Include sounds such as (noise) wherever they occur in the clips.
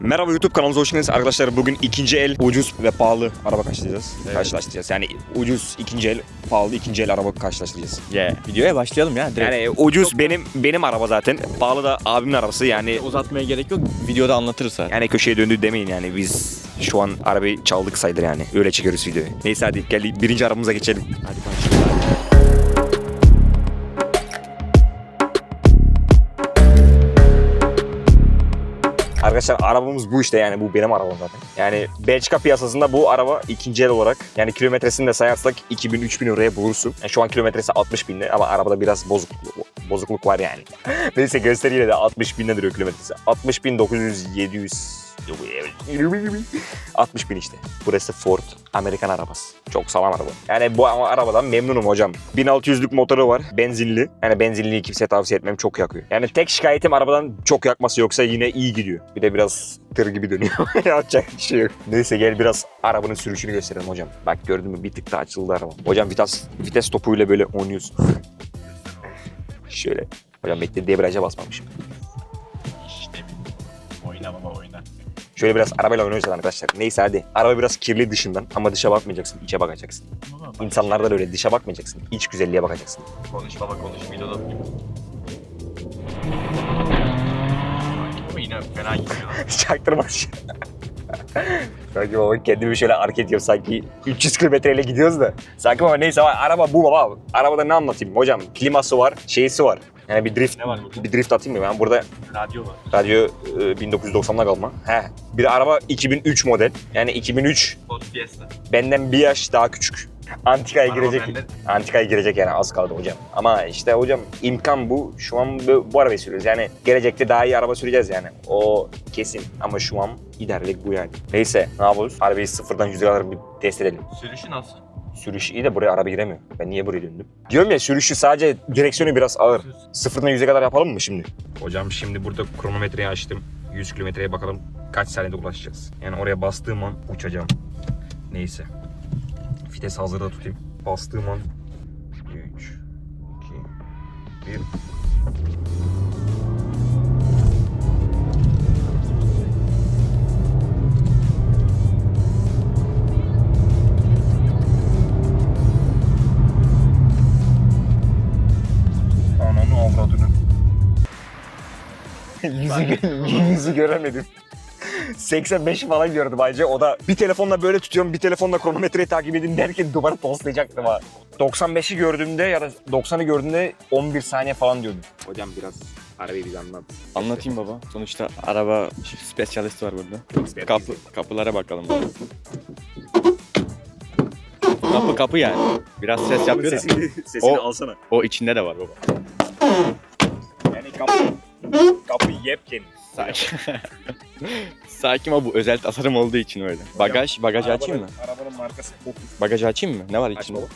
Merhaba YouTube kanalımıza hoş geldiniz arkadaşlar. Bugün ikinci el ucuz ve pahalı araba karşılaştıracağız. Karşılaştıracağız. Yani ucuz ikinci el, pahalı ikinci el araba karşılaştıracağız. Yeah. Videoya başlayalım ya direkt. Yani ucuz benim benim araba zaten. Pahalı da abimin arabası. Yani uzatmaya gerek yok. Videoda anlatırız zaten. yani köşeye döndü demeyin yani biz şu an arabayı çaldık sayılır yani. Öyle çekiyoruz videoyu. Neyse hadi gel birinci arabamıza geçelim. Hadi başlayalım. Arkadaşlar arabamız bu işte yani bu benim arabam zaten. Yani Belçika piyasasında bu araba ikinci el olarak yani kilometresini de sayarsak 2000-3000 euroya bulursun. Yani şu an kilometresi 60 bin lira ama arabada biraz bozukluk, bozukluk var yani. (laughs) Neyse göster yine de 60 bin duruyor kilometresi. 60 bin 900 700 60 bin işte. Burası Ford. Amerikan arabası. Çok sağlam araba. Yani bu arabadan memnunum hocam. 1600'lük motoru var. Benzinli. Yani benzinliyi kimseye tavsiye etmem çok yakıyor. Yani tek şikayetim arabadan çok yakması yoksa yine iyi gidiyor. Bir de biraz tır gibi dönüyor. (laughs) Yapacak bir şey yok. Neyse gel biraz arabanın sürüşünü gösterelim hocam. Bak gördün mü bir tık da açıldı araba. Hocam vites, vites topuyla böyle oynuyorsun. (laughs) Şöyle. Hocam bekle debriyaja basmamışım. Şöyle biraz arabayla oynuyoruz arkadaşlar. Neyse hadi. Araba biraz kirli dışından ama dışa bakmayacaksın, içe bakacaksın. İnsanlarda da öyle dışa bakmayacaksın. iç güzelliğe bakacaksın. Konuş baba konuş videoda. Ama yine fena gidiyor. (laughs) Çaktırma. Sanki baba kendimi şöyle hareket ediyorum sanki 300 kilometreyle gidiyoruz da. Sanki baba neyse ama araba bu baba. Arabada ne anlatayım hocam? Kliması var, şeysi var. Yani bir drift, Ne var burada? bir drift atayım mı? Ben burada Radyo var. radyo e, 1990'da kalma. He. Bir de araba 2003 model. Yani 2003 Ford Fiesta. benden bir yaş daha küçük. Antikaya Araba girecek. bende. Antikaya girecek yani az kaldı hocam. Ama işte hocam imkan bu. Şu an bu, bu arabayı sürüyoruz. Yani gelecekte daha iyi araba süreceğiz yani. O kesin. Ama şu an idarlik bu yani. Neyse ne yapıyoruz? Arabayı sıfırdan yüze kadar bir test edelim. Sürüşü nasıl? Sürüş iyi de buraya araba giremiyor. Ben niye buraya döndüm? Diyorum ya sürüşü sadece direksiyonu biraz ağır. Sıfırdan yüze kadar yapalım mı şimdi? Hocam şimdi burada kronometreyi açtım. 100 kilometreye bakalım kaç saniyede ulaşacağız. Yani oraya bastığım an uçacağım. Neyse. Vites hazırda tutayım. Bastığım an 3, 2, 1. (laughs) yüzü, (laughs) yüzü göremedim. 85 falan gördüm ayrıca. O da bir telefonla böyle tutuyorum, bir telefonla kronometreyi takip edin derken duvara toslayacaktım ha. 95'i gördüğümde ya da 90'ı gördüğümde 11 saniye falan diyordum. Hocam biraz arabayı bir anlat. Anlatayım baba. Sonuçta araba spesyalisti var burada. Kapı, kapılara bakalım. Kapı kapı yani. Biraz ses yapıyor da. Sesini, sesini O- alsana. O içinde de var baba. Kapı, kapı yepyeni. Sakin. (laughs) Sakin ama bu özel tasarım olduğu için öyle. Bagaj, bagajı açayım mı? Arabanın markası Focus. Bagajı açayım mı? Ne var Aç içinde? baba.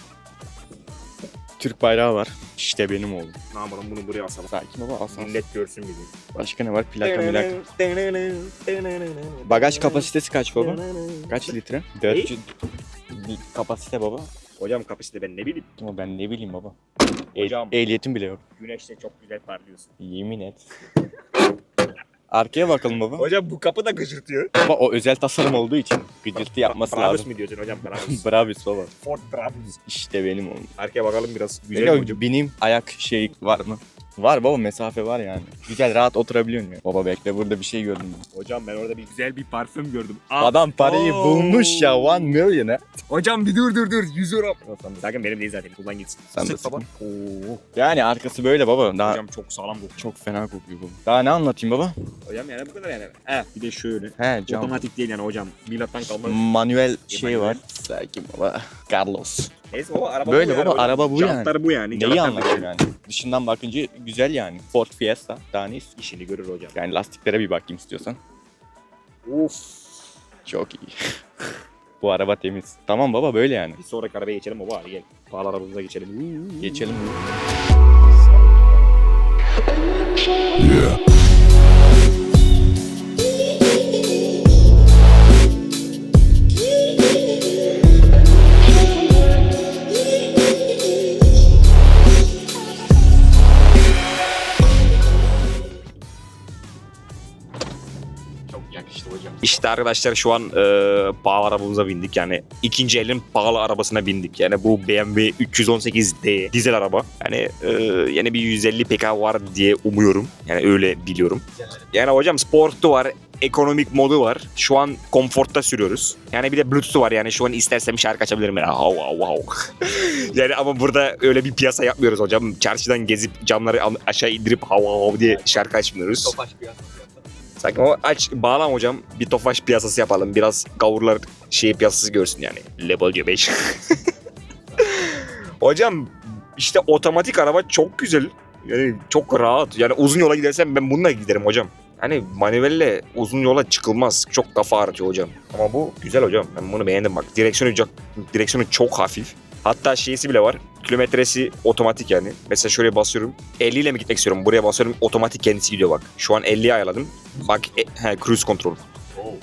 Türk bayrağı var. İşte benim oğlum. Ne yapalım bunu buraya asalım. Sakin baba alsana. Millet görsün bizi. Başka ne var? Plaka milaka. Bagaj kapasitesi kaç baba? Kaç litre? 400 Bir kapasite baba. Hocam kapasite ben ne bileyim. Ama ben ne bileyim baba. Eh- Hocam. ehliyetim bile yok. Güneşte çok güzel parlıyorsun. Yemin et. (laughs) Arkaya bakalım baba. Hocam bu kapı da gıcırtıyor. Baba o özel tasarım olduğu için gıcırtı yapması Brabus lazım. mu diyorsun hocam? (laughs) Brabus. Brabus baba. Ford Brabus. İşte benim oğlum. Arkaya bakalım biraz. Güzel Peki hocam? bineyim ayak şey var mı? Var baba mesafe var yani. Güzel rahat oturabiliyorsun ya. Baba bekle burada bir şey gördüm. Hocam ben orada bir güzel bir parfüm gördüm. Adam parayı Oo. bulmuş ya 1 milyon ha. Hocam bir dur dur dur. 100 euro. Zaten benim değil zaten. Kullan gitsin. Sen de Sık baba. Oo. Yani arkası böyle baba. Daha Hocam çok sağlam bu. çok fena kokuyor bu. Daha ne anlatayım baba? Hocam yani bu kadar yani. He. Bir de şöyle. He cam. Otomatik değil yani hocam. Milattan kalma. Manuel şey var. Sakin baba. Carlos. Neyse baba araba Böyle bu yani baba, hocam. araba bu yani. Jantlar bu yani. Neyi anlatayım yani? Dışından bakınca güzel yani. Ford Fiesta. Daha ne istiyorsun? İşini görür hocam. Yani lastiklere bir bakayım istiyorsan. Uf. Çok iyi. (laughs) Bu araba temiz. Tamam baba böyle yani. Bir sonraki arabaya geçelim baba hadi gel. Pahalı arabamıza geçelim. Geçelim. Çok İşte arkadaşlar şu an e, pahalı arabamıza bindik. Yani ikinci elin pahalı arabasına bindik. Yani bu BMW 318D dizel araba. Yani e, yine bir 150 PK var diye umuyorum. Yani öyle biliyorum. Yani hocam sportu var, ekonomik modu var. Şu an konforta sürüyoruz. Yani bir de Bluetooth var yani şu an istersem şarkı açabilirim. Yani hav hav (laughs) yani ama burada öyle bir piyasa yapmıyoruz hocam. Çarşıdan gezip camları aşağı indirip hav hav hav diye şarkı açmıyoruz. Topaş piyasası Sakin o aç bağlan hocam. Bir tofaş piyasası yapalım. Biraz gavurlar şey piyasası görsün yani. Level 5. (laughs) hocam işte otomatik araba çok güzel. Yani çok rahat. Yani uzun yola gidersem ben bununla giderim hocam. Hani manuelle uzun yola çıkılmaz. Çok kafa ağrıtıyor hocam. Ama bu güzel hocam. Ben bunu beğendim bak. Direksiyonu, çok- direksiyonu çok hafif. Hatta şeysi bile var. Kilometresi otomatik yani. Mesela şuraya basıyorum. 50 ile mi gitmek istiyorum? Buraya basıyorum. Otomatik kendisi gidiyor bak. Şu an 50'ye ayarladım. Bak e, he, cruise control. Oo.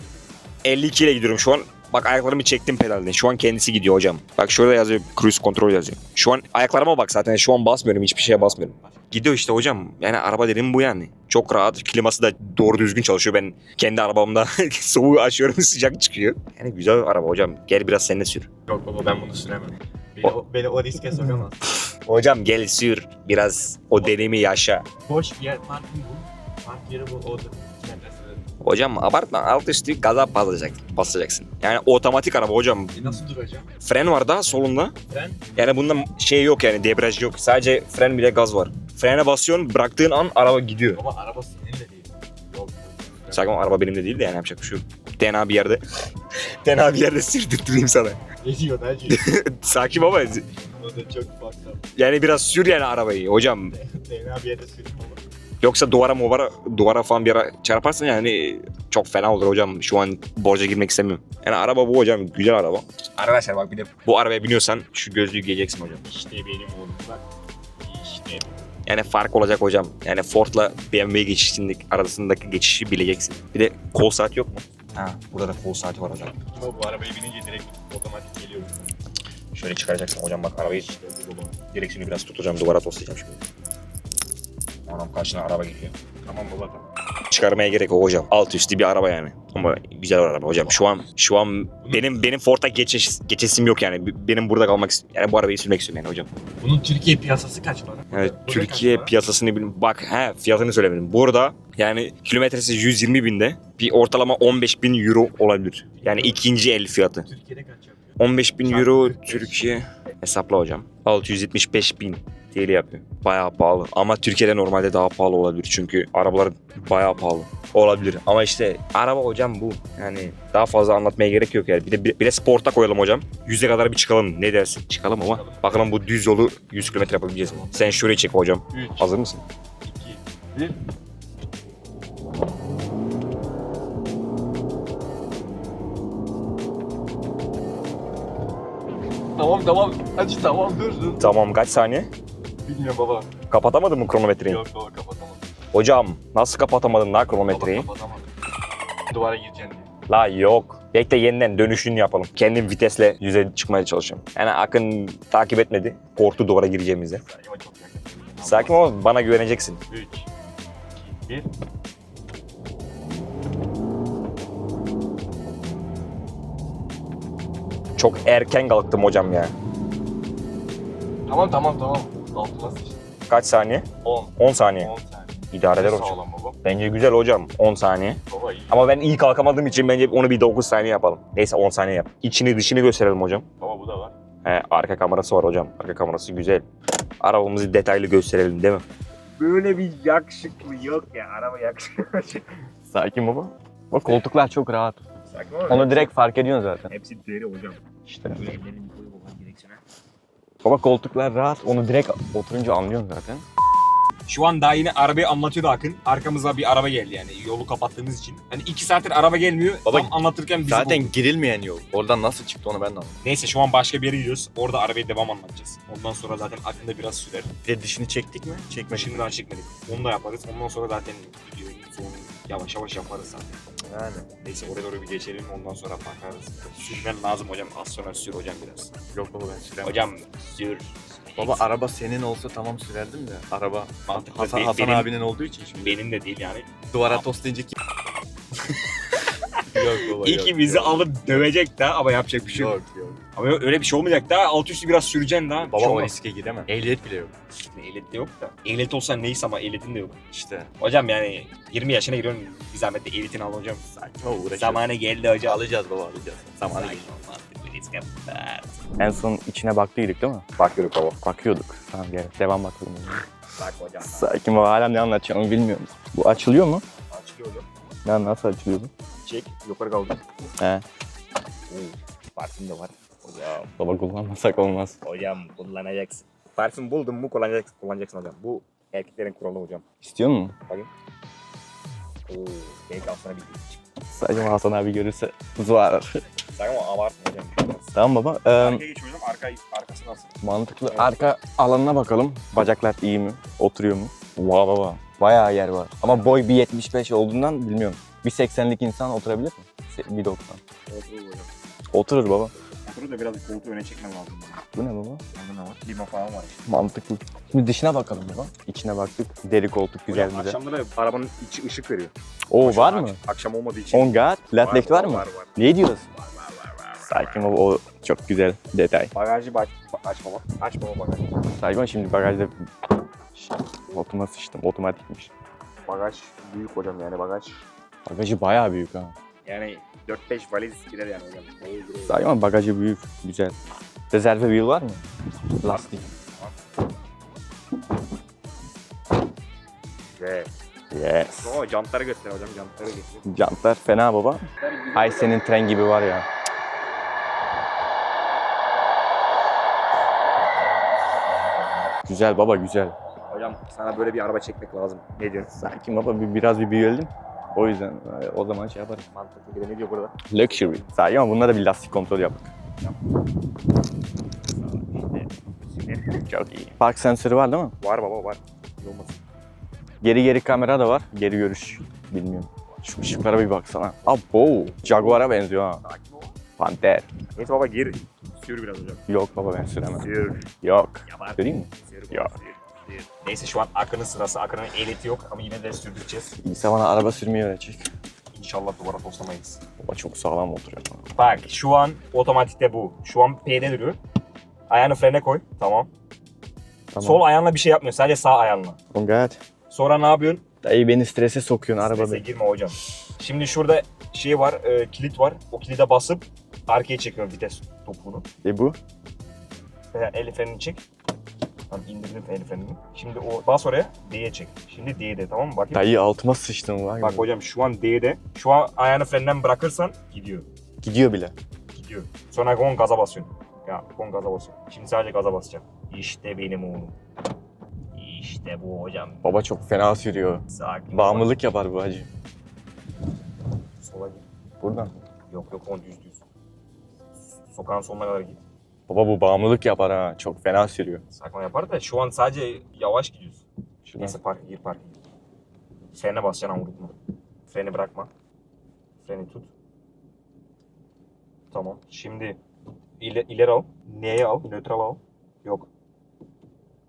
52 ile gidiyorum şu an. Bak ayaklarımı çektim pedalden. Şu an kendisi gidiyor hocam. Bak şurada yazıyor cruise control yazıyor. Şu an ayaklarıma bak zaten. Şu an basmıyorum. Hiçbir şeye basmıyorum. Gidiyor işte hocam. Yani araba dediğim bu yani. Çok rahat. Kliması da doğru düzgün çalışıyor. Ben kendi arabamda (laughs) soğuğu açıyorum (laughs) sıcak çıkıyor. Yani güzel araba hocam. Gel biraz sen de sür. Yok baba ben bunu süremem. Beni o, beni o riske sokamaz. (laughs) Hocam gel sür. Biraz o deneyimi yaşa. Boş bir yer parking bu. Park yeri bu. Metresi. Hocam abartma. Alt üstü gaza basacak, basacaksın. Yani otomatik araba hocam. E nasıl duracağım? Fren var da solunda. Fren. Yani bunda şey yok yani debriyaj yok. Sadece fren bile gaz var. Frene basıyorsun bıraktığın an araba gidiyor. Baba araba senin de değil. Yok. Sakin ol, araba benim de değil de yani yapacak bir şey yok. DNA bir yerde. DNA bir yerde sürdürtüreyim sana. Ne diyor ne diyor? (laughs) Sakin baba. o da çok up. Yani biraz sür yani arabayı hocam. DNA bir yerde sürüm baba. Yoksa duvara muvara, duvara falan bir ara çarparsan yani çok fena olur hocam. Şu an borca girmek istemiyorum. Yani araba bu hocam. Güzel araba. Arkadaşlar bak bir de bu arabaya biniyorsan şu gözlüğü giyeceksin hocam. İşte benim oğlum bak. İşte Yani fark olacak hocam. Yani Ford'la BMW geçişindeki arasındaki geçişi bileceksin. Bir de kol saat yok mu? Ha, burada da kol saati var hocam. Ama bu arabaya binince direkt otomatik geliyor. Şöyle çıkaracaksın hocam bak arabayı direksiyonu biraz tutacağım duvara toslayacağım şimdi. Anam karşına araba geliyor. Tamam baba tamam. Çıkarmaya gerek yok hocam. Alt üstü bir araba yani. Ama güzel bir araba hocam. Şu an şu an benim benim Ford'a geçeş, geçesim yok yani. Benim burada kalmak istiyorum. Yani bu arabayı sürmek istiyorum yani hocam. Bunun Türkiye piyasası kaç para? Yani Burada Türkiye kaç para? piyasasını bilin. Bak he fiyatını söylemedim. Burada yani kilometresi 120 binde bir ortalama 15 bin euro olabilir. Yani ikinci el fiyatı. Türkiye'de kaç yapıyor? 15 bin euro 45. Türkiye hesapla hocam. 675 bin TL yapıyor. Bayağı pahalı. Ama Türkiye'de normalde daha pahalı olabilir. Çünkü arabalar bayağı pahalı. Olabilir. Ama işte araba hocam bu. Yani daha fazla anlatmaya gerek yok yani. Bir de, bir de sporta koyalım hocam. Yüze kadar bir çıkalım. Ne dersin? Çıkalım ama. Bakalım bu düz yolu 100 km yapabileceğiz mi? Sen şurayı çek hocam. 3, Hazır mısın? 2, 1. Tamam tamam. Hadi tamam dur dur. Tamam kaç saniye? Bilmiyorum baba. Kapatamadın mı kronometreyi? Yok baba kapatamadım. Hocam nasıl kapatamadın la Baba kronometreyi? kapatamadım. Duvara gireceksin diye. La yok. Bekle yeniden dönüşünü yapalım. Kendim vitesle yüze çıkmaya çalışıyorum. Yani Akın takip etmedi. Korktu duvara gireceğimize. Çok yakın. Sakin ol bana güveneceksin. 3, 2, 1. Çok erken kalktım hocam ya. Tamam tamam tamam. Kaç saniye? 10. 10 saniye. 10 saniye. İdare eder hocam. Sağlam baba. Bence güzel hocam 10 saniye. Baba iyi. Ama ben iyi kalkamadığım için bence onu bir 9 saniye yapalım. Neyse 10 saniye yap. İçini dışını gösterelim hocam. Baba bu da var. He, arka kamerası var hocam. Arka kamerası güzel. Arabamızı detaylı gösterelim değil mi? Böyle bir yakışıklı yok ya. Araba yakışıklı. (laughs) Sakin baba. Bak koltuklar çok rahat. Sakin. Onu direkt fark ediyorsun zaten. Hepsi deri hocam. İşte. Böyle Baba koltuklar rahat. Onu direkt oturunca anlıyorsun zaten. Şu an daha yine arabayı anlatıyordu Akın. Arkamıza bir araba geldi yani yolu kapattığımız için. Hani iki saattir araba gelmiyor. Baba, Tam anlatırken bizi Zaten buldu. girilmeyen yol. Oradan nasıl çıktı onu ben de anlamadım. Neyse şu an başka bir yere gidiyoruz. Orada arabayı devam anlatacağız. Ondan sonra zaten Akın da biraz sürer. Bir de dişini çektik mi? Çekmedik. Şimdi daha çıkmadık. Onu da yaparız. Ondan sonra zaten videoyu yavaş yavaş yaparız zaten. Yani. Neyse oraya doğru bir geçelim ondan sonra bakarız. Sürmen lazım hocam. Az sonra sür hocam biraz. Yok baba ben süremem. Hocam sür. Baba araba senin olsa tamam sürerdim de. Araba Mantıklı. Hasan, Be- Hasan benim- abinin olduğu için şimdi. Benim de değil yani. Duvara toslayınca kim? (laughs) yok baba İkimizi alıp dövecek daha ama yapacak bir şey yok. Yok yok. Ama öyle bir şey olmayacak daha alt üstü biraz süreceksin daha. Baba o riske giremem. Ehliyet bile yok. Ehliyet de yok da. Ehliyet olsa neyse ama ehliyetin de yok. İşte. Hocam yani 20 yaşına giriyorsun bir zahmet de ehliyetini al hocam. Saçma uğraşıyoruz. Zamanı geldi hocam. Alacağız baba alacağız. Zamanı Sakin geldi. ol. En son içine baktıydık değil mi? Bakıyoruz baba. Bakıyorduk. Tamam gel. Devam bakalım. Bak hocam. Sakin baba hala ne anlatacağımı bilmiyorum. Bu açılıyor mu? Açılıyor hocam. Ya nasıl açılıyor bu? Çek yukarı kaldır. He. Parfüm de var. Hocam. Baba kullanmasak olmaz. Hocam kullanacaksın. Parfüm buldun mu kullanacaksın, kullanacaksın hocam. Bu erkeklerin kuralı hocam. İstiyor musun? Oo, belki aslında bir değil. Sadece Hasan abi görürse zuvar. Sakın ama abartma hocam. bir tamam baba. Ee, Arkaya geç hocam, arka, arkası nasıl? mantıklı. Evet. Arka alanına bakalım. Bacaklar iyi mi? Oturuyor mu? Vay baba. Bayağı yer var. Ama boy 1.75 olduğundan bilmiyorum. 1.80'lik insan oturabilir mi? 1.90. Oturur hocam. Oturur baba. Oturur da biraz koltuğu öne çekmem lazım. Bu ne baba? Yanında ne var? Lima falan var işte. Mantıklı. Şimdi dışına bakalım baba. İçine baktık. Deri koltuk güzel hocam, güzel. akşamları arabanın içi ışık veriyor. Oo Akşam- var mı? Akşam olmadığı için. 10 guard. Flat left var mı? Var var. Ne diyorsun? Sakin baba o çok güzel detay. Bagajı bak, aç baba. Aç baba bagajı. Sakin şimdi bagajda Şey, Otoma sıçtım. Otomatikmiş. Bagaj büyük hocam yani bagaj. Bagajı bayağı büyük ha. Yani 4-5 valiz girer yani hocam. Sakin ama bagajı büyük. Güzel. Rezerve wheel var mı? Lastik. Güzel. Yes. Oo, jantları göster hocam jantları göster. Jantlar fena baba. Ay senin tren gibi var ya. Güzel baba güzel. Hocam sana böyle bir araba çekmek lazım. Ne diyorsun? Sakin baba bir, biraz bir büyüyelim. O yüzden e, o zaman şey yaparız. Mantıklı de ne diyor burada? Luxury. Sakin ama bunlara bir lastik kontrol yaptık. Çok iyi. Park sensörü var değil mi? var baba var. İyi olmasın. Geri geri kamera da var. Geri görüş. Bilmiyorum. Şu ışıklara bir baksana. Abo. Jaguar'a benziyor ha. Sakin ol. Panter. Neyse baba gir. Sür biraz hocam. Yok baba ben süremem. Sür. Yok. Yapar. Süreyim mi? Sür baba, sür. Neyse şu an Akın'ın sırası. Akın'ın ehliyeti yok ama yine de sürdüreceğiz. İnsan bana araba sürmeyi öğretecek. İnşallah duvara toslamayız. Baba çok sağlam oturuyor. Bak şu an otomatikte bu. Şu an P'de duruyor. Ayağını frene koy. Tamam. Tamam. Sol ayağınla bir şey yapmıyor. Sadece sağ ayağınla. Oh God. Sonra ne yapıyorsun? Dayı beni strese sokuyorsun arabada. Strese girme hocam. Şimdi şurada şey var, e, kilit var. O kilide basıp arkaya çekiyorum vites topuğunu. E bu? Veya el frenini çek. Tamam indirdim el frenini. Şimdi o bas oraya D'ye çek. Şimdi D'de tamam mı? Bakayım. Dayı altıma sıçtın var. Bak hocam şu an D'de. Şu an ayağını frenden bırakırsan gidiyor. Gidiyor bile. Gidiyor. Sonra gon gaza basıyorsun. Ya gon gaza basıyorsun. Şimdi sadece gaza basacağım. İşte benim oğlum. İşte bu hocam. Baba çok fena sürüyor. Sakin. Bağımlılık yapar bu hacı. Sola git. Buradan. Yok yok on düz düz. Sokağın sonuna kadar git. Baba bu bağımlılık yapar ha. Çok fena sürüyor. Sakma yapar da şu an sadece yavaş gidiyorsun. Şuradan. Neyse parka gir parka gir. Frene basacaksın ama unutma. Freni bırakma. Freni tut. Tamam. Şimdi ile, ileri al. Neye al? Nötral al. Yok.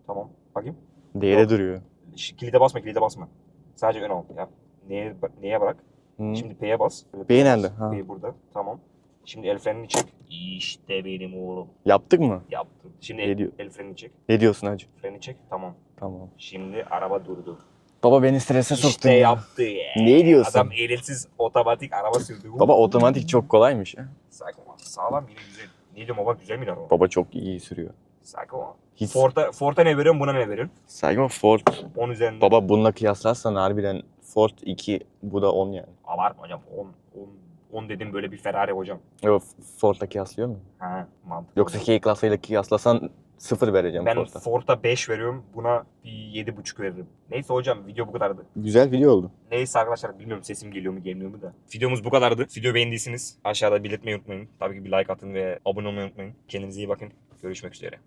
Tamam. Bakayım. Değere Yok. duruyor. Ş- Kilide basma, kilide basma. Sadece ön al. Yap. Neye, neye bırak? Hı. Şimdi P'ye bas. P'ye nerede? Ha. P burada. Tamam. Şimdi el frenini çek. İşte benim oğlum. Yaptık mı? Yaptım. Şimdi el, el frenini çek. Ne diyorsun hacı? Freni çek. Tamam. Tamam. Şimdi araba durdu. Baba beni strese soktun İşte ya. yaptı ya. Ne diyorsun? Adam ehliyetsiz otomatik araba sürdü. Baba otomatik çok kolaymış ya. Sakin ol. Sağlam yine güzel. Ne diyorum baba güzel mi araba? Baba çok iyi sürüyor. Sakin ol. Hiç Ford'a, Ford'a ne veriyorsun buna ne veriyorsun? Saygı Ford. 10 üzerinde. Baba bununla kıyaslarsan harbiden Ford 2 bu da 10 yani. Abartma hocam 10. 10, 10 dedim böyle bir Ferrari hocam. Yok Ford'la kıyaslıyor mu? Ha mantıklı. Yoksa K klasıyla kıyaslasan 0 vereceğim ben Ford'a. Ford'a 5 veriyorum. Buna bir 7.5 veririm. Neyse hocam video bu kadardı. Güzel video oldu. Neyse arkadaşlar bilmiyorum sesim geliyor mu gelmiyor mu da. Videomuz bu kadardı. Video beğendiyseniz aşağıda belirtmeyi unutmayın. Tabii ki bir like atın ve abone olmayı unutmayın. Kendinize iyi bakın. Görüşmek üzere.